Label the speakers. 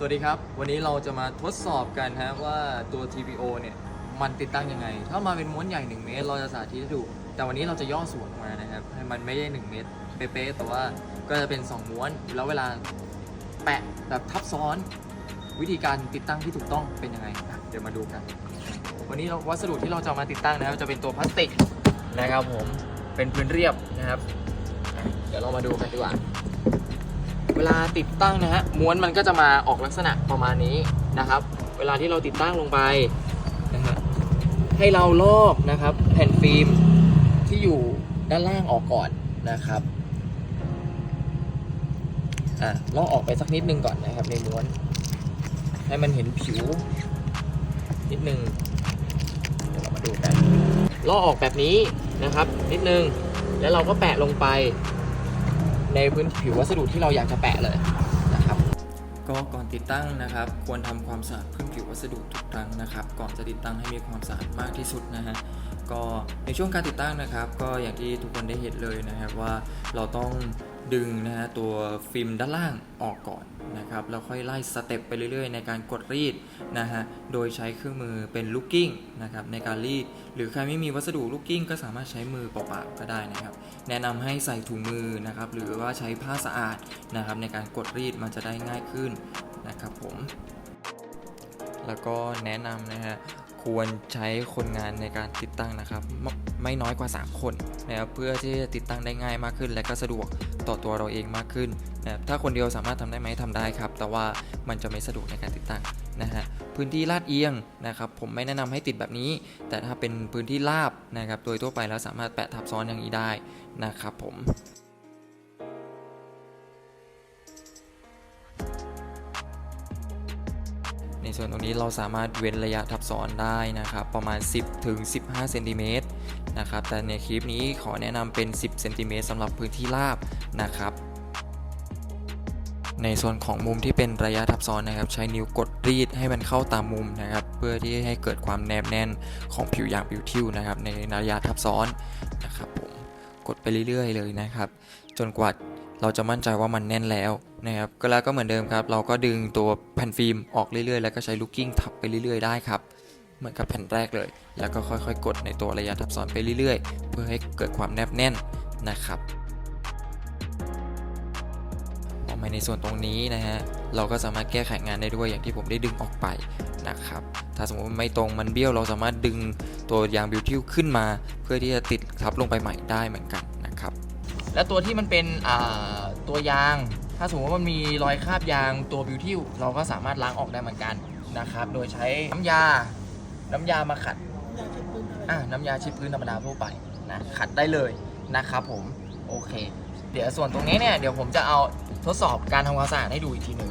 Speaker 1: สวัสดีครับ วันนี้เราจะมาทดสอบกันฮะว่าตัว TPO เนี่ยมันติดตั้งยังไง ถ้ามาเป็นม้วนใหญ่ 1 เมตร เราจะสาธิตให้ดู แต่วันนี้เราจะย่อส่วนมานะครับ ให้มันไม่ได้ 1 เมตรเป๊ะๆแต่ว่าก็จะเป็น 2 ม้วน แล้วเวลาแปะแบบทับซ้อนวิธีการติดตั้งที่ถูกต้องเป็นยังไงอะเดี๋ยวมาดูกัน วันนี้เราวัสดุที่เราจะมาติดตั้งนะครับจะเป็นตัวพลาสติกนะครับผมเป็นพื้นเรียบนะครับอะเดี๋ยวเรามาดูกันดีกว่า เวลาติดตั้งนะฮะม้วนมันก็จะมาออกลักษณะประมาณนี้นะครับ เวลาที่เราติดตั้งลงไปนะฮะให้เราลอกนะครับ แผ่นฟิล์มที่อยู่ด้านล่างออกก่อนนะครับอะลอกออกไปสักนิดนึงก่อนนะครับ ในม้วน ให้มันเห็นผิว นิดนึงเดี๋ยวเรามาดูกันลอกออกแบบนี้นะครับ นิดนึงแล้วเราก็แปะลงไป ในพื้นผิววัสดุที่เราอยากจะแปะเลยนะครับ ก็ก่อนติดตั้งนะครับ ควรทำความสะอาดพื้นผิววัสดุทุกครั้งนะครับ ก่อนจะติดตั้งให้มีความสะอาดมากที่สุดนะฮะก็ในช่วงการติดตั้งนะครับ ก็อย่างที่ทุกคนได้เห็นเลยนะครับว่าเราต้องดึงนะฮะตัวฟิล์มด้านล่างออกก่อน นะครับแล้วค่อยไล่สเต็ปไปเรื่อยๆ ในการกดรีดนะฮะโดยใช้เครื่องมือเป็นลูกกิ้งนะครับในการรีด หรือใครไม่มีวัสดุลูกกิ้งก็สามารถใช้มือเปล่าๆก็ได้นะครับ แนะนำให้ใส่ถุงมือนะครับหรือว่าใช้ผ้าสะอาดนะครับในการกดรีดมันจะได้ง่ายขึ้นนะครับผม แล้วก็แนะนำนะฮะควรใช้คนงานในการติดตั้งนะครับ ไม่ไม่น้อยกว่า 3 คนนะครับเพื่อที่จะติดตั้งได้ง่ายมากขึ้น และก็สะดวกต่อตัวเราเองมากขึ้น นะครับถ้าคนเดียวสามารถทำได้ไหมทำได้ครับ แต่ว่ามันจะไม่สะดวกในการติดตั้งนะฮะพื้นที่ลาดเอียงนะครับผมไม่แนะนำให้ติดแบบนี้ แต่ถ้าเป็นพื้นที่ราบนะครับโดยทั่วไปแล้วสามารถแปะทับซ้อนอย่างนี้ได้นะครับผมในส่วนตรงนี้เราสามารถเว้นระยะทับซ้อนได้นะครับ ประมาณ 10ถึง15เซนติเมตรนะครับแต่ในคลิปนี้ขอแนะนำเป็น 10เซนติเมตรสำหรับพื้นที่ราบนะครับ ในส่วนของมุมที่เป็นระยะทับซ้อนนะครับ ใช้นิ้วกดรีดให้มันเข้าตามมุมนะครับ เพื่อที่ให้เกิดความแนบแน่นของผิวอย่างผิวทิวนะครับ ในระยะทับซ้อนนะครับผมกดไปเรื่อยๆ เลยนะครับ จนกว่าเราจะมั่นใจว่ามันแน่นแล้วนะครับก็แล้วก็เหมือนเดิมครับ เราก็ดึงตัวแผ่นฟิล์มออกเรื่อยๆ แล้วก็ใช้ลูกกิ้งทับไปเรื่อยๆ ได้ครับเหมือนกับแผ่นแรกเลย แล้วก็ค่อยๆ กดในตัวระยะทับซ้อนไปเรื่อยๆ เพื่อให้เกิดความแนบแน่นนะครับ ออกมในส่วนตรงนี้นะฮะเราก็สามารถแก้ไขงานได้ด้วยอย่างที่ผมได้ดึงออกไปนะครับถ้าสมมติไม่ตรงมันเบี้ยวเราสามารถดึงตัวยางบิวทิวขึ้นมา เพื่อที่จะติดทับลงไปใหม่ได้เหมือนกันนะครับ และตัวที่มันเป็นตัวยาง ถ้าสมมติว่ามันมีรอยคราบยางตัวบิวทิวเราก็สามารถล้างออกได้เหมือนกันนะครับ โดยใช้น้ำยา น้ำยามาขัดน้ำยาชิดพื้นธรรมดาทั่วไปนะขัดได้เลยนะครับผมโอเค เดี๋ยวส่วนตรงนี้เนี่ยเดี๋ยวผมจะเอาทดสอบการทำความสะอาดให้ดูอีกทีหนึ่ง